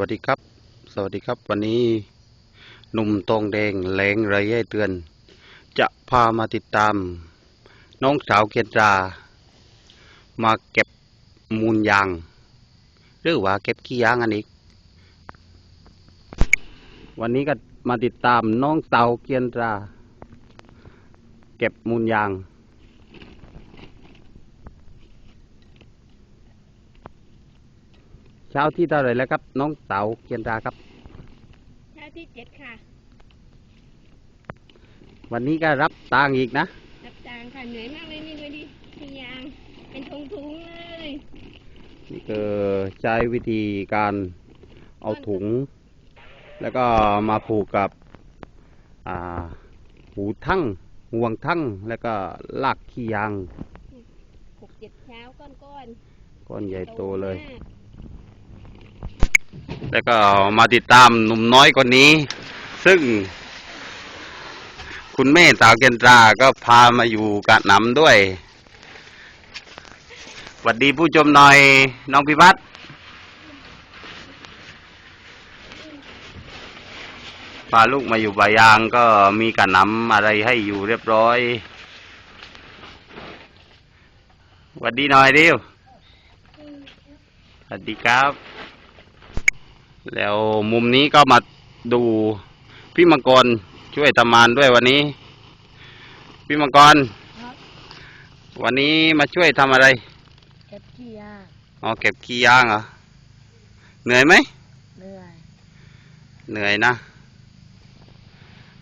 วัสดีครับ สวัสดีครับ วันนี้หนุ่มตองแดงแหลงไรให้เตือน จะพามาติดตาม น้องสาวเกียนตรามาเก็บมูลยาง หรือว่าเก็บขี้ยางอันอีกวันนี้ก็มาติดตามน้องสาวเกียนตราเก็บมูลยาง เช้าที่เท่าไหรแล้วครับ น้องสาวเกียนตราครับหน้าที่เจ็ดค่ะ วันนี้ก็รับตังค์อีกนะ รับจ้างค่ะ เหนื่อยมากเลยนี่เลยดิที่ยาง เป็นทุงทุงๆเลย นี่คือใช้วิธีการเอาถุง แล้วก็มาผูกกับอ่าหูทั้งห่วงทั้งแล้วก็ลากขี้ยางหกเจ็ดเช้าก้อนก้อนก้อนใหญ่โตเลย มาก แล้วก็มาติดตามหนุ่มน้อยคนนี้ ซึ่ง คุณแม่สาวเกนตราก็พามาอยู่กับหนำด้วยสวัสดีผู้ชมหน่อย น้องพิพัฒน์พาลูกมาอยู่บายางก็มีกระหนำอะไรให้อยู่เรียบร้อยสวัสดีหน่อยดิวสวัสดีครับ แล้วมุมนี้ก็มาดูพี่มังกรช่วยทำงานด้วยวันนี้ พี่มังกรครับวันนี้มาช่วยทำอะไร เก็บขี้ยางอ๋อเก็บขี้ยางเหรอ เหนื่อยไหม เหนื่อย เหนื่อยนะ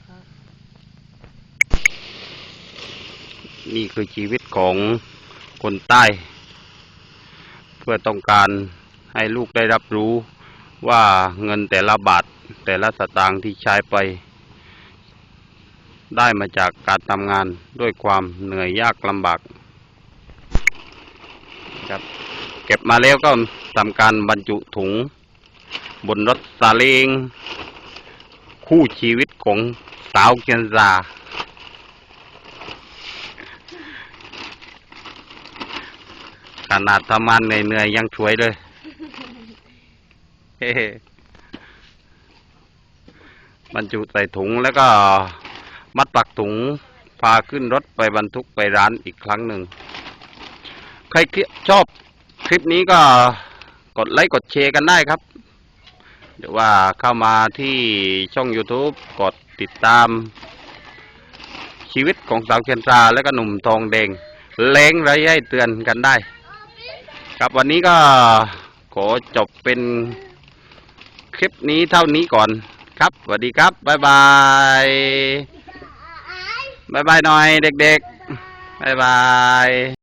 ครับนี่คือชีวิตของคนใต้ เพื่อต้องการให้ลูกได้รับรู้ ว่าเงินแต่ละบาทแต่ละสตางค์ที่ใช้ไป ได้มาจากการทำงานด้วยความเหนื่อยยากลำบากครับ เก็บมาแล้วก็ทำการบรรจุถุง บนรถซาเล้งคู่ชีวิตของสาวเกียนซาขนาดทำงานเหนื่อยๆยังช่วยเลย บรรจุใส่ถุงแล้วก็มัดปักถุง พาขึ้นรถไปบรรทุกไปร้านอีกครั้งหนึ่ง ใครชอบคลิปนี้ก็กดไลค์กดแชร์กันได้ครับ หรือว่าเข้ามาที่ช่อง YouTube กดติดตาม ชีวิตของสาวเคียนตราและก็หนุ่มทองแดงเล้งไรให้เตือนกันได้ ครับวันนี้ก็ขอจบเป็น คลิปนี้เท่านี้ก่อนครับสวัสดีครับบ๊ายบายบ๊ายบายหน่อยเด็กๆบ๊ายบาย